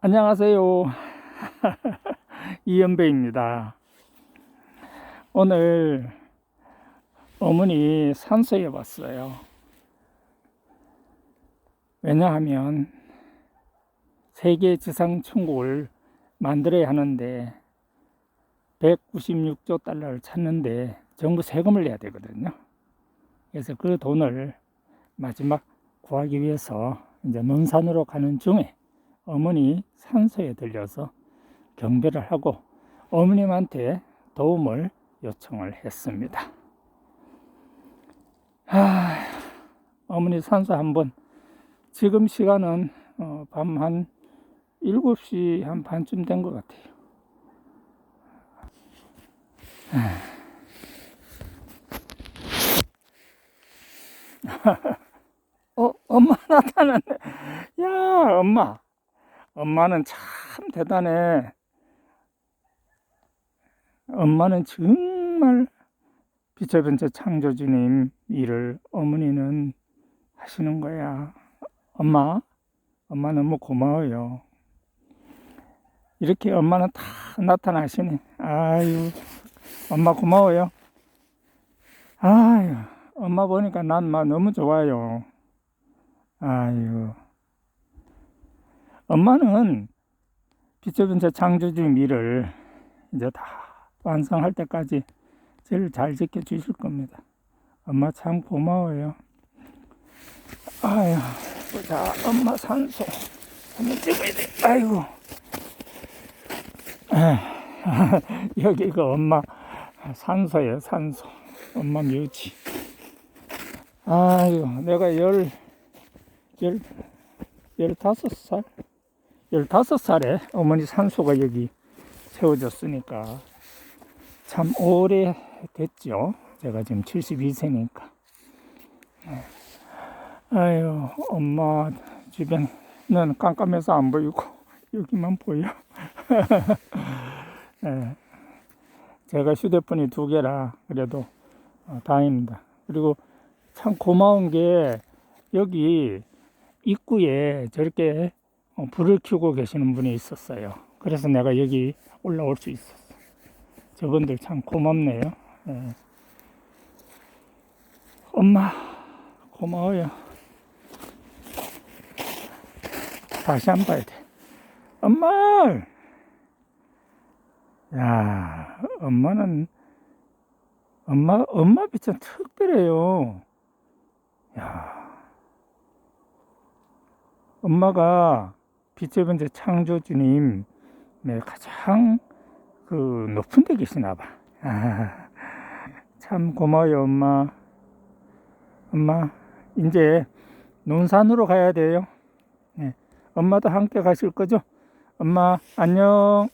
안녕하세요. 이연배입니다. 오늘 어머니 산소에 왔어요. 왜냐하면 세계 지상 천국을 만들어야 하는데 196조 달러를 찾는데 정부 세금을 내야 되거든요. 그래서 그 돈을 마지막 구하기 위해서 이제 논산으로 가는 중에 어머니 산소에 들려서 경배를 하고 어머님한테 도움을 요청을 했습니다. 아, 어머니 산소 한번 지금 시간은 어, 밤한 7시 한 반쯤 된 것 같아요. 어, 엄마 나타났네. 야, 엄마. 엄마는 참 대단해. 엄마는 정말 빛의 번째 창조주님 일을 어머니는 하시는 거야. 엄마, 엄마 너무 고마워요. 이렇게 엄마는 다 나타나시네. 아유, 엄마 고마워요. 아유, 엄마 보니까 난막 너무 좋아요. 아유. 엄마는 빛의 번째 창조주의 일을 이제 다 완성할 때까지 제일 잘 지켜주실 겁니다. 엄마 참 고마워요. 아유, 보자. 엄마 산소 한번 찍어야 돼. 아이고. 여기가 엄마 산소예요, 산소. 엄마 묘지. 아유, 내가 열, 열, 열다섯 살? 열다섯 살에 어머니 산소가 여기 세워졌으니까 참 오래 됐죠. 제가 지금 72세니까. 아유, 엄마 주변은 깜깜해서 안 보이고 여기만 보여. 예. 제가 휴대폰이 두 개라 그래도 어, 다행입니다. 그리고 참 고마운 게 여기 입구에 저렇게 어, 불을 켜고 계시는 분이 있었어요. 그래서 내가 여기 올라올 수 있었어. 저분들 참 고맙네요. 예. 엄마 고마워요. 다시 한 번 봐야 돼. 엄마! 야, 엄마는 엄마 엄마 빛은 특별해요. 야. 엄마가 빛의 번째 창조주님의 가장 그 높은 데 계시나 봐. 아, 참 고마워요, 엄마. 엄마, 이제 논산으로 가야 돼요. 네. 엄마도 함께 가실 거죠? 엄마, 안녕.